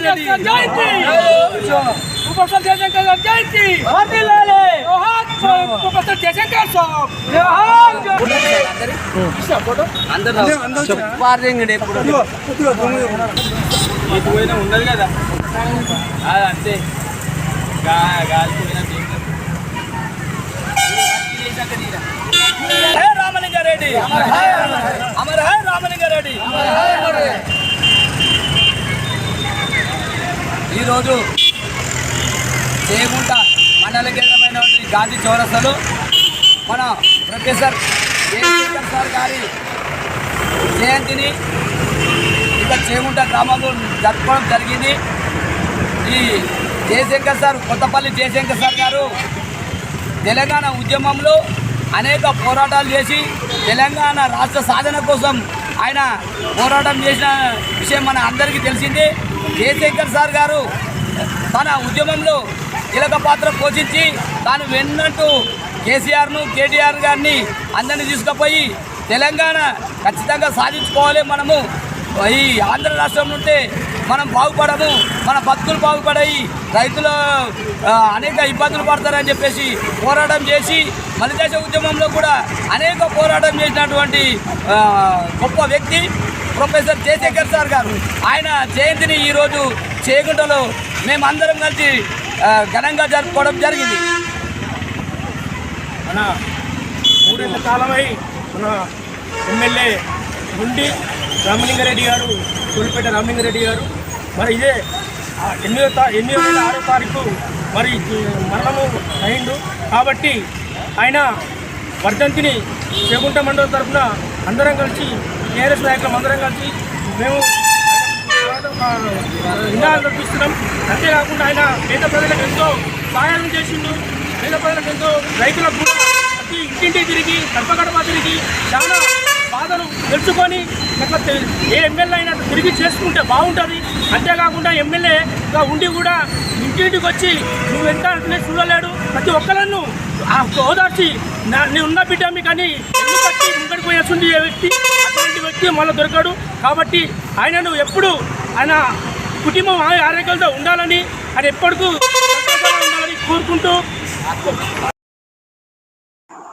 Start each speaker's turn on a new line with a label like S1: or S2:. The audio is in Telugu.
S1: జయశంకర్ జయంతి ప్రొఫెసర్ జయశంకర్ గారి జయంతి జోహార్ ప్రొఫెసర్ జయశంకర్ సాబ్ జోహార్
S2: చెప్పారు ఎప్పుడు
S3: ఇటు పోయినా ఉండదు కదా అది అంతే గా- గాలి పోయినా హే రామలింగారెడ్డి అమర హే రామలింగారెడ్డి ఈరోజు చేయకుంట మండల కేంద్రమైనటువంటి గాంధీ చౌరస్తలో మన ప్రొఫెసర్ జయశంకర్ సార్ గారి జయంతిని ఇక్కడ చేగుంట గ్రామంలో జరుపుకోవడం జరిగింది. ఈ జయశంకర్ సార్ కొత్తపల్లి జయశంకర్ సార్ గారు తెలంగాణ ఉద్యమంలో అనేక పోరాటాలు చేసి తెలంగాణ రాష్ట్ర సాధన కోసం ఆయన పోరాటం చేసిన విషయం మన అందరికీ తెలిసిందే. జయశంకర్ సార్ గారు తన ఉద్యమంలో కీలక పాత్ర పోషించి తాను వెన్నట్టు కేసీఆర్ను కేటీఆర్ గారిని అందరినీ తీసుకుపోయి తెలంగాణ ఖచ్చితంగా సాధించుకోవాలి మనము. ఈ ఆంధ్ర రాష్ట్రం నుండి మనం బాగుపడము మన బతుకులు బాగుపడాయి రైతులు అనేక ఇబ్బందులు పడతారని చెప్పేసి పోరాటం చేసి మలిదేశ ఉద్యమంలో కూడా అనేక పోరాటం చేసినటువంటి గొప్ప వ్యక్తి ప్రొఫెసర్ జయశేఖర్ సార్ గారు. ఆయన జయంతిని ఈరోజు చేగుంటలో మేమందరం కలిసి ఘనంగా జరుపుకోవడం జరిగింది.
S4: మన మూడేళ్ళ కాలమై మన ఎమ్మెల్యే ఉండి రామలింగారెడ్డి గారు తొలిపేట రామలింగారెడ్డి గారు. మరి ఇదే ఎనిమిదో తా ఎనిమిదో వేల ఆరో తారీఖు మరి మరణము అయిండు. కాబట్టి ఆయన వర్ధంతిని చేగుంట మండలం తరఫున అందరం కలిసి టీఆర్ఎస్ నాయకులం అందరం కలిసి మేము నినాదాలు కల్పిస్తున్నాం అంతేకాకుండా ఆయన పేద ప్రజలకు ఎంతో సహాయం చేసిండు. పేద ప్రజలకు ఎంతో రైతులకు కూడా ప్రతి ఇంటింటి తిరిగి గడప గడప తిరిగి చాలా తెచ్చుకొని అట్లా ఏ ఎమ్మెల్యే అయినా తిరిగి చేసుకుంటే బాగుంటుంది. అంతేకాకుండా ఎమ్మెల్యేగా ఉండి కూడా ఇంటింటికి వచ్చి నువ్వు ఎంత అంటే చూడలేడు. ప్రతి ఒక్కరన్ను ఆ ఓదార్చి నేను ఉన్న బిడ్డ మీకు అని ఎన్ను కట్టి ముంగడికి పోయేస్తుంది ఏ వ్యక్తి అటువంటి వ్యక్తి మళ్ళీ దొరకడు. కాబట్టి ఆయనను ఎప్పుడు ఆయన కుటుంబం ఆ- ఆరోగ్యాలతో ఉండాలని ఆయన ఎప్పటికూ ఉండాలని కోరుకుంటూ